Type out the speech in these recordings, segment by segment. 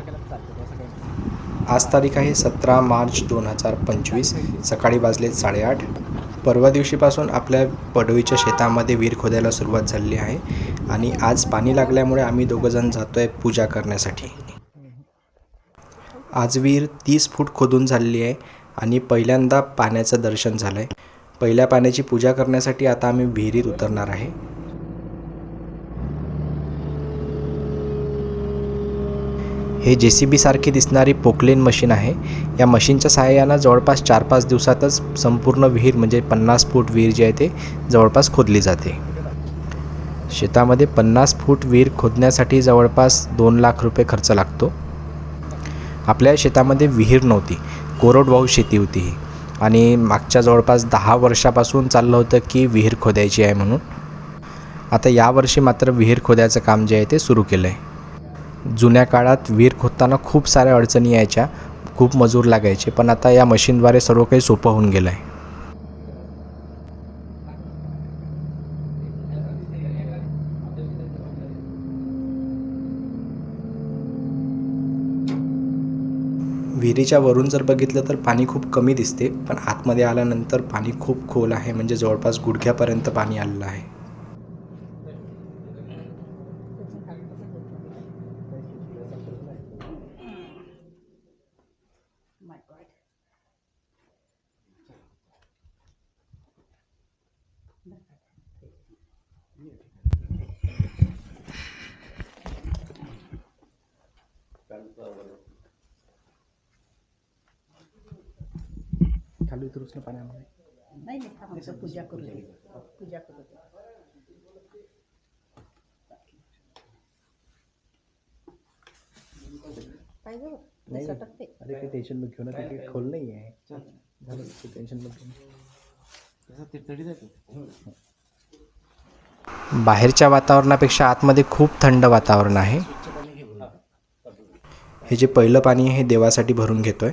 केला तर चालतं काही नाही. आज तारीख आहे सतरा मार्च दोन हजार पंचवीस. सकाळी वाजले साडेआठ. परवा दिवशीपासून आपल्या पडवीच्या शेतामध्ये विहीर खोदायला सुरुवात झालेली आहे आणि आज पाणी लागल्यामुळे आम्ही दोघंजण जातो आहे पूजा करण्यासाठी. आज विहीर तीस फूट खोदून झालेली आहे आणि पहिल्यांदा पाण्याचं दर्शन झालं आहे पहिल्या पाण्याची पूजा करण्यासाठी आता आम्ही विहिरीत उतरणार आहे. हे जे सी बीसारखी दिसणारी पोकलेन मशीन आहे. या मशीनच्या सहाय्यानं जवळपास चार पाच दिवसातच संपूर्ण विहीर म्हणजे पन्नास फूट विहीर जी आहे ते जवळपास खोदली जाते. शेतामध्ये पन्नास फूट विहीर खोदण्यासाठी जवळपास दोन लाख रुपये खर्च लागतो. आपल्या शेतामध्ये विहीर नव्हती. कोरडवाहू शेती होती ही. आणि मागच्या जवळपास दहा वर्षापासून चाललं होतं की विहीर खोदायची आहे म्हणून. आता यावर्षी मात्र विहीर खोदायचं काम जे आहे ते सुरू केलं आहे जुन्या काळात विहीर खोदताना खूप साऱ्या अडचणी यायच्या खूप मजूर लागायचे पण आता या मशीनद्वारे सर्व काही सोपं होऊन गेलं आहे विहिरीच्या वरून जर बघितलं तर पाणी खूप कमी दिसते पण आतमध्ये आल्यानंतर पाणी खूप खोल आहे म्हणजे जवळपास गुडघ्यापर्यंत पाणी आलेलं आहे. खाली उतरूच ना पाण्यामध्ये नाही। नाही थांब आता पूजा करू दे पूजा करू दे पाहिजे नाही. ते सटकते अरे काही टेन्शन नको घेऊ ना ते काही खोल नाही आहे झालं ते टेन्शन नको घेऊ. बाहेरच्या वातावरणापेक्षा आतमध्ये खूप थंड वातावरण आहे. हे जे पहिलं पाणी आहे हे देवासाठी भरून घेतोय.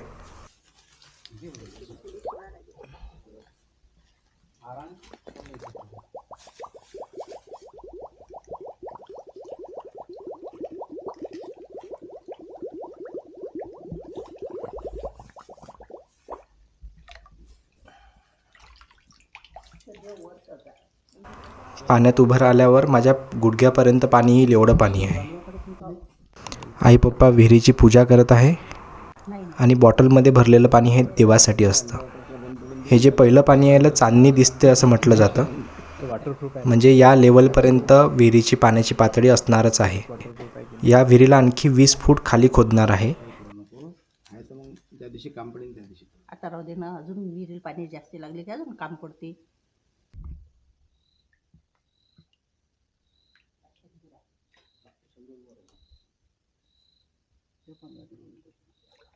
पाण्यात उभं राहिल्यावर माझ्या गुडघ्यापर्यंत पाणी येईल एवढं पाणी आहे. आई पप्पा विहिरीची पूजा करत आहे आणि बॉटलमध्ये भरलेलं पाणी हे देवासाठी असतं. हे जे पहिलं पाणी यायला चांदणी दिसते असं म्हटलं जातं. म्हणजे या लेवलपर्यंत विहिरीची पाण्याची पातळी असणारच आहे. या विहिरीला आणखी वीस फूट खाली खोदणार आहे. आता राहू दे ना अजून विहिरीला पाणी जास्त लागले की अजून काम पडते. पाणी नाही.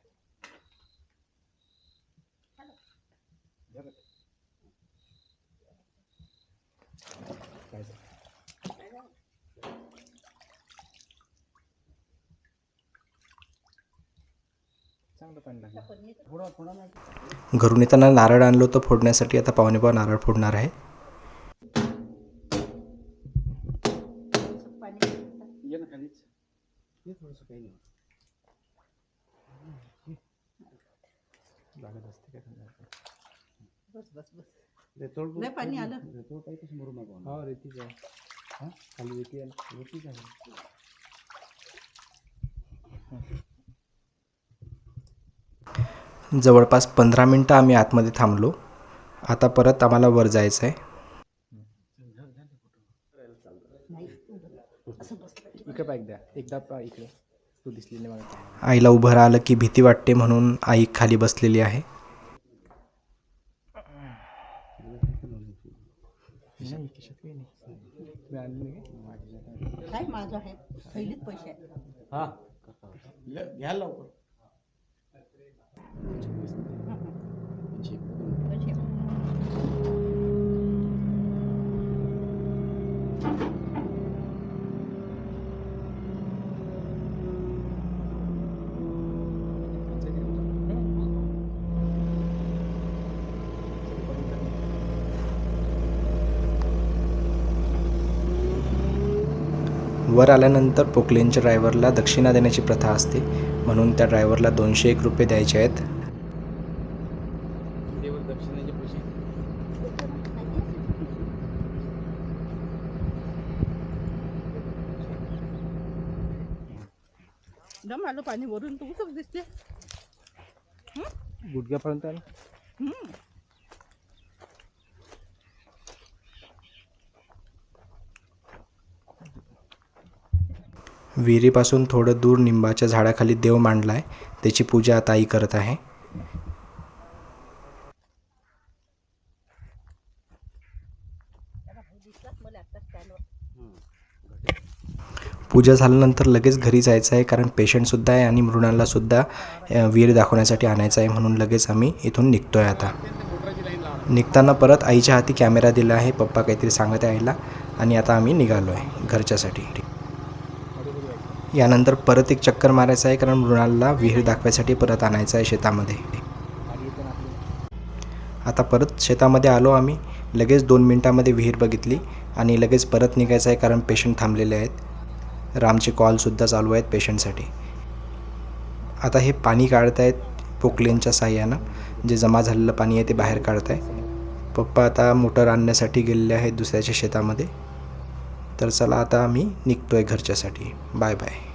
घरून येताना नारळ आणलो तर फोडण्यासाठी आता पावणेपाव नारळ फोडणार आहे. पाणी ये ना खालीच ये थोडंसं काही नाही लागत असते काय समजा बस बस बस. रेतोड लय पाणी आलं. रेतोड काही तसं मरू नका हा रेतीच आहे. हा? खाली रेती आहे रेतीच आहे. जवळपास पंधरा मिनटं आम्ही आतमध्ये थांबलो. आता परत आम्हाला वर जायचं आहे नाही असं बसलं इकडे पाय द्या. एकदा पा इकडे. आईला उभं राहिलं की भीती वाटते म्हणून आई खाली बसलेली आहे. नाही वर आल्यानंतर पोकलेनच्या ड्रायव्हरला दक्षिणा देण्याची प्रथा असते म्हणून त्या ड्रायव्हरला दोनशे एक रुपये द्यायचे आहेत. दम आलो पाणी वरून तू दिसते. गुडघ्यापर्यंत आलं? विहिरीपासून थोडं दूर निंबाच्या झाडाखाली देव मांडला आहे त्याची पूजा आता आई करत आहे. पूजा झाल्यानंतर लगेच घरी जायचं आहे कारण पेशंटसुद्धा आहे आणि मृणालासुद्धा अ, विहीर दाखवण्यासाठी आणायचं आहे म्हणून लगेच आम्ही इथून निघतो आहे आता. निघताना परत आईच्या हाती कॅमेरा दिला आहे पप्पा काहीतरी सांगत आहे आईला आणि आता आम्ही निघालो आहे घरच्यासाठी. यानंतर परत एक चक्कर मारायचं आहे कारण मृणालला विहीर दाखवायसाठी परत आणायचं आहे शेतामध्ये. आता परत शेतामध्ये आलो आम्ही. लगेच दोन मिनटामध्ये विहीर बघितली आणि लगेच परत निघायचं आहे कारण पेशंट थांबलेले आहेत. रामचे कॉलसुद्धा चालू आहेत पेशंटसाठी. आता हे पाणी काढत आहेत पोकलेनच्या साह्यानं. जे जमा झालेलं पाणी आहे ते बाहेर काढत आहे पप्पा आता मोटर आणण्यासाठी गेलेले आहेत दुसऱ्याच्या शेतामध्ये. तर चला आता आम्ही निघतो आहे घरच्यासाठी. Bye bye.